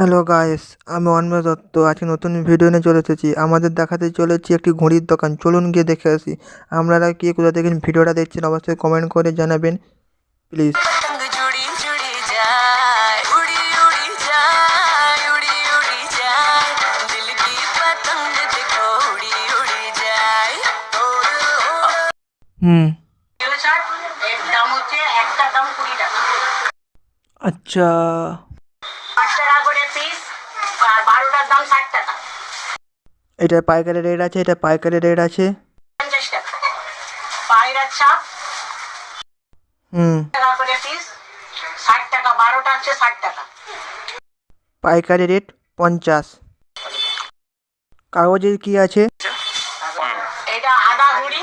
Hello guys আমি অন্য দত্ত। আজকে নতুন ভিডিও নিয়ে চলে এসেছি। আমাদের দেখাতে চলেছি একটি ঘড়ির দোকান। চলুন গিয়ে দেখে আসি। আপনারা কি কোথা থেকে ভিডিওটা দেখছেন অবশ্যই কমেন্ট করে জানাবেন। প্লিজ হুম। আচ্ছা। বারোটার দাম ষাট টাকা। এটা পাইকারি রেট আছে এটা পাইকারি রেট আছে। পঞ্চাশ টাকা। ছাপ হুম। টাকা করে পিস ষাট টাকা বারোটা হচ্ছে ষাট টাকা। পাইকারি রেট পঞ্চাশ। কাগজের কি আছে? এটা আদা ঘুড়ি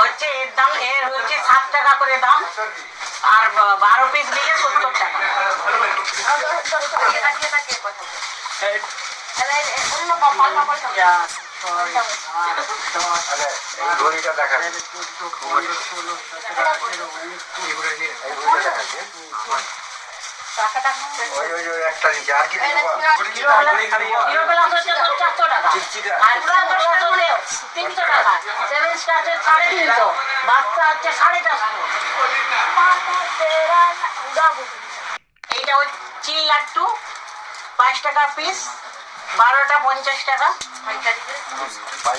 হচ্ছে এর দাম এর হচ্ছে সাত টাকা করে দাম। আর বারো পিস নিলে সত্তর টাকা। ঘড়িটা টাকাটা ওই ওই ওই একটা নিচে আর কি দেবো জিরো প্লাস হচ্ছে টাকা আর টাকা সেভেন স্টার বাচ্চা এইটা পাঁচ টাকা পিস বারোটা পঞ্চাশ টাকা।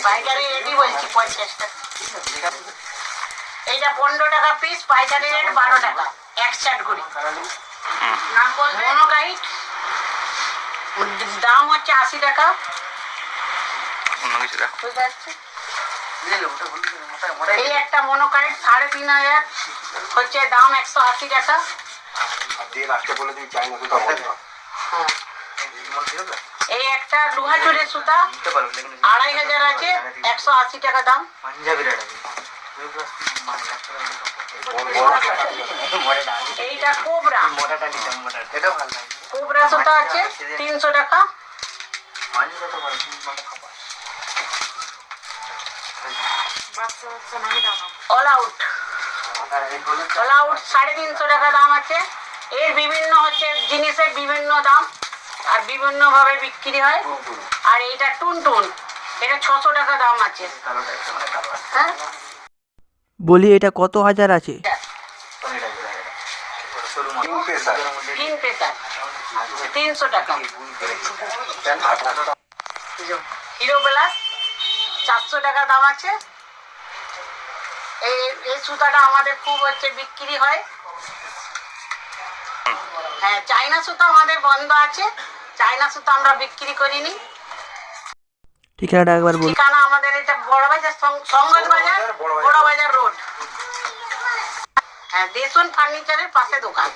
পাইকারি রেডি বলছি পঞ্চাশ টাকা এইটা পনেরো টাকা পিস পাইকারি রেট বারো টাকা এক চাট ঘুরি মনোকাইট দাম হচ্ছে আশি টাকা। বুঝতে পারছি? এই একটা মনোকাইট সাড়ে তিন হাজার। হচ্ছে দাম একশো আশি টাকা। দিয়ে লাস্টে বলে তুমি চাই না কোথাও হ্যাঁ। এই একটা লোহা চুরের সুতা, আড়াই হাজার আছে, একশো আশি টাকা দাম। এইটা কোবরা। কোবরা সুতা আছে, তিনশো টাকা। অল আউট সাড়ে তিনশো টাকা দাম আছে। এর বিভিন্ন হচ্ছে, জিনিসের বিভিন্ন দাম। আর বিভিন্ন ভাবে বিক্রি হয়। আর এইটা টুনটুন। এটা ছশো টাকা দাম আছে। হ্যাঁ? বলি এটা কত হাজার আছে? কিং তিন পেশা তিনশো টাকা। হিরো প্লাস চারশো টাকা দাম আছে। এই এই সুতাটা আমাদের খুব হচ্ছে বিক্রি হয়। হ্যাঁ চাইনা সুতা আমাদের বন্ধ আছে। চাইনা সুতো আমরা বিক্রি করিনি। ঠিকানাটা একবার বলুন। ঠিকানা আমাদের এটা বড় বাজার সং- বাজার বড় বাজার রোড। হ্যাঁ দেশন ফার্নিচারের পাশে দোকান।